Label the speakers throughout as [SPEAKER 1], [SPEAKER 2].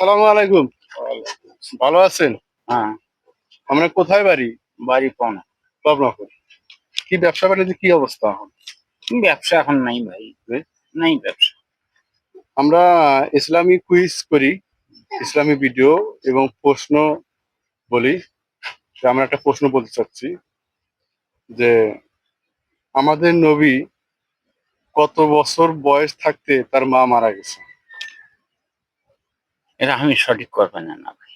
[SPEAKER 1] আসসালামু আলাইকুম। ভালো আছেন?
[SPEAKER 2] হ্যাঁ।
[SPEAKER 1] আমরা কোথায় বাড়ি?
[SPEAKER 2] বাড়ি পাওনা।
[SPEAKER 1] পাবনাপুর। কি ব্যবসা বাণিজ্য কি অবস্থা এখন?
[SPEAKER 2] ব্যবসা এখন নাই ভাই। নাই ব্যবসা।
[SPEAKER 1] আমরা ইসলামী কুইজ করি ইসলামী ভিডিও এবং প্রশ্ন বলি। আমরা একটা প্রশ্ন বলতে চাচ্ছি যে আমাদের নবী কত বছর বয়স থাকতে তার মা মারা গেছে?
[SPEAKER 2] এটা আমি সঠিক করবেন না ভাই।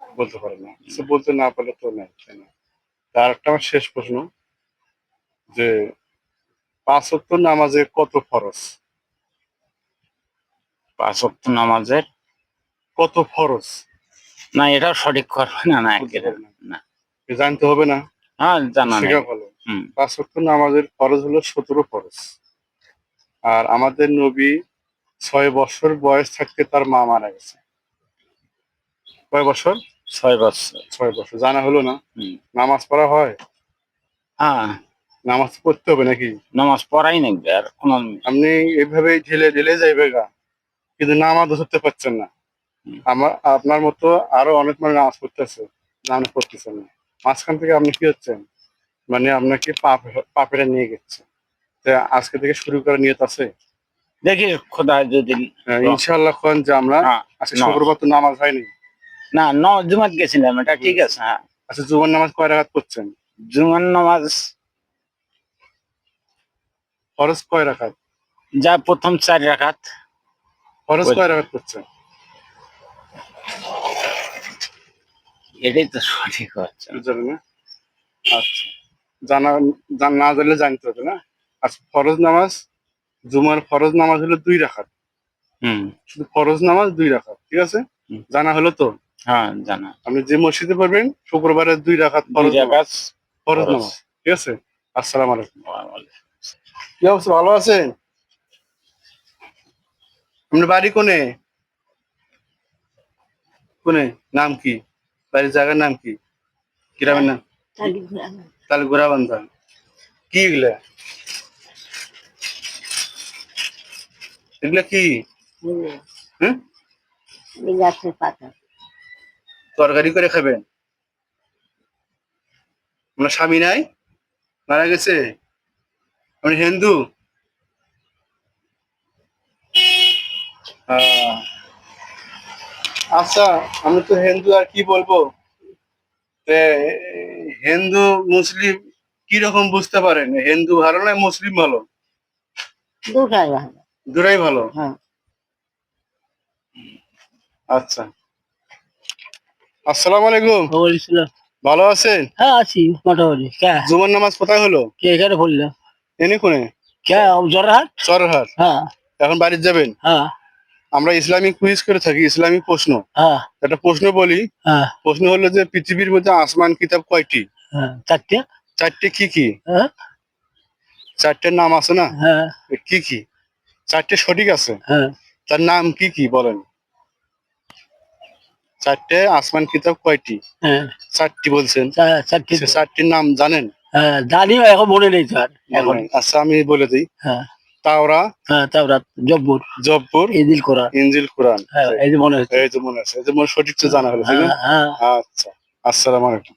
[SPEAKER 1] বলতে পারে না। সে বলতে না পারলে তো নেই তাই না? তার একটা আমার শেষ প্রশ্ন যে পাঁচ ওয়াক্ত নামাজে কত ফরজ?
[SPEAKER 2] পাঁচ ওয়াক্ত নামাজের
[SPEAKER 1] কত ফরজ?
[SPEAKER 2] না এটা সঠিক করবে না না না।
[SPEAKER 1] জানতে হবে না?
[SPEAKER 2] হ্যাঁ জানা
[SPEAKER 1] সেটা ভালো। পাঁচ ওয়াক্ত নামাজের ফরজ হলো সতেরো ফরজ। আর আমাদের নবী ছয় বছর বয়স থাকতে তার মা মারা গেছে। কয় বছর?
[SPEAKER 2] ছয় বছর।
[SPEAKER 1] ছয় বছর। জানা হলো না? নামাজ পড়া হয়?
[SPEAKER 2] হ্যাঁ।
[SPEAKER 1] নামাজ পড়তে হবে নাকি?
[SPEAKER 2] নামাজ পড়াই নাকি আর কোন
[SPEAKER 1] আপনি এইভাবে ঢেলে ঢেলে যাইবে গা। কিন্তু নামাজ ধরতে পারছেন না। আমার আপনার মতো আরও অনেক মানুষ নামাজ পড়তেছে নামাজ পড়তেছেন না। মাঝখান থেকে আপনি কি হচ্ছেন? মানে আপনাকে পাপ পাপেরা নিয়ে গেছে। আজকে থেকে শুরু করার নিয়ত আছে?
[SPEAKER 2] দেখি খোদা যদি
[SPEAKER 1] হ্যাঁ, ইনশাআল্লাহ খান যে আমরা
[SPEAKER 2] হ্যাঁ,
[SPEAKER 1] আজকে শুক্রবার তো নামাজ হয়নি?
[SPEAKER 2] না ন জুমাত গেছিলাম এটা ঠিক আছে হ্যাঁ।
[SPEAKER 1] আচ্ছা জুমার নামাজ কয় রাখাত করছেন
[SPEAKER 2] জুমার নামাজ
[SPEAKER 1] ফরজ কয় রাখাত
[SPEAKER 2] যা প্রথম চার রাখাত
[SPEAKER 1] ফরজ কয় রাখাত করছেন
[SPEAKER 2] এটাই তো সঠিক হচ্ছে। না।
[SPEAKER 1] আচ্ছা। জানা না জানলে জানতে হবে না? আচ্ছা ফরজ নামাজ জুমার ফরজ নামাজ হলো দুই রাখাত।
[SPEAKER 2] হুম।
[SPEAKER 1] শুধু ফরজ নামাজ দুই রাখাত ঠিক আছে? জানা হলো তো?
[SPEAKER 2] হ্যাঁ জানা।
[SPEAKER 1] আপনি যে মসজিদে পড়বেন শুক্রবারে দুই রাখাত ফরজ নামাজ। ফরজ। নামাজ ঠিক আছে? আসসালামু আলাইকুম। কি অবস্থা ভালো আছেন? আপনার বাড়ি কোনে? কোনে? নাম কি? বাড়ির জায়গার নাম কি? গ্রামের নাম? তাহলে ঘোরা বান্ধা। কি এগুলা? এগুলা কি? হ্যাঁ? তরকারি করে খাবেন? আপনার স্বামী নাই? মারা গেছে? আপনি হিন্দু? আচ্ছা আমি তো হিন্দু আর কি বলব? হিন্দু মুসলিম কি রকম বুঝতে পারেন? হিন্দু ভালো না মুসলিম ভালো?
[SPEAKER 3] দুটাই ভালো।
[SPEAKER 1] দুটাই ভালো?
[SPEAKER 3] হ্যাঁ।
[SPEAKER 1] আচ্ছা। আসসালামু আলাইকুম। ভালো আছেন?
[SPEAKER 3] হ্যাঁ আছি মোটামুটি। কে?
[SPEAKER 1] জুমার নামাজ কোথায় হলো?
[SPEAKER 3] কে এখানে বলল
[SPEAKER 1] এনে কোনে?
[SPEAKER 3] কে? জরহাট?
[SPEAKER 1] চরহাট
[SPEAKER 3] হ্যাঁ।
[SPEAKER 1] এখন বাড়িতে যাবেন?
[SPEAKER 3] হ্যাঁ।
[SPEAKER 1] আমরা ইসলামিক কুইজ করে থাকি ইসলামিক প্রশ্ন।
[SPEAKER 3] হ্যাঁ।
[SPEAKER 1] একটা প্রশ্ন বলি।
[SPEAKER 3] হ্যাঁ।
[SPEAKER 1] প্রশ্ন হলো যে পৃথিবীর মধ্যে আসমান কিতাব কয়টি?
[SPEAKER 3] হ্যাঁ চারটে।
[SPEAKER 1] চারটে কি কি?
[SPEAKER 3] হ্যাঁ।
[SPEAKER 1] চারটের নাম আছে না?
[SPEAKER 3] হ্যাঁ।
[SPEAKER 1] কি কি? চারটে সঠিক আছে?
[SPEAKER 3] হ্যাঁ।
[SPEAKER 1] তার নাম কি কি বলেন? চারটে আসমান কিতাব কয়টি?
[SPEAKER 3] হ্যাঁ।
[SPEAKER 1] চারটি বলছেন। চারটির নাম জানেন?
[SPEAKER 3] হ্যাঁ জানি এখন মনে নেই আর এখন।
[SPEAKER 1] আচ্ছা আমি বলে দিই।
[SPEAKER 3] হ্যাঁ।
[SPEAKER 1] তাওরা
[SPEAKER 3] হ্যাঁ জব্বর।
[SPEAKER 1] জব্বর কোরআন।
[SPEAKER 3] হ্যাঁ এই যে মনে হচ্ছে।
[SPEAKER 1] এই তো মনে আছে এই মনে সঠিক তো জানা হলো
[SPEAKER 3] হ্যাঁ হ্যাঁ।
[SPEAKER 1] আচ্ছা আসসালামু আলাইকুম।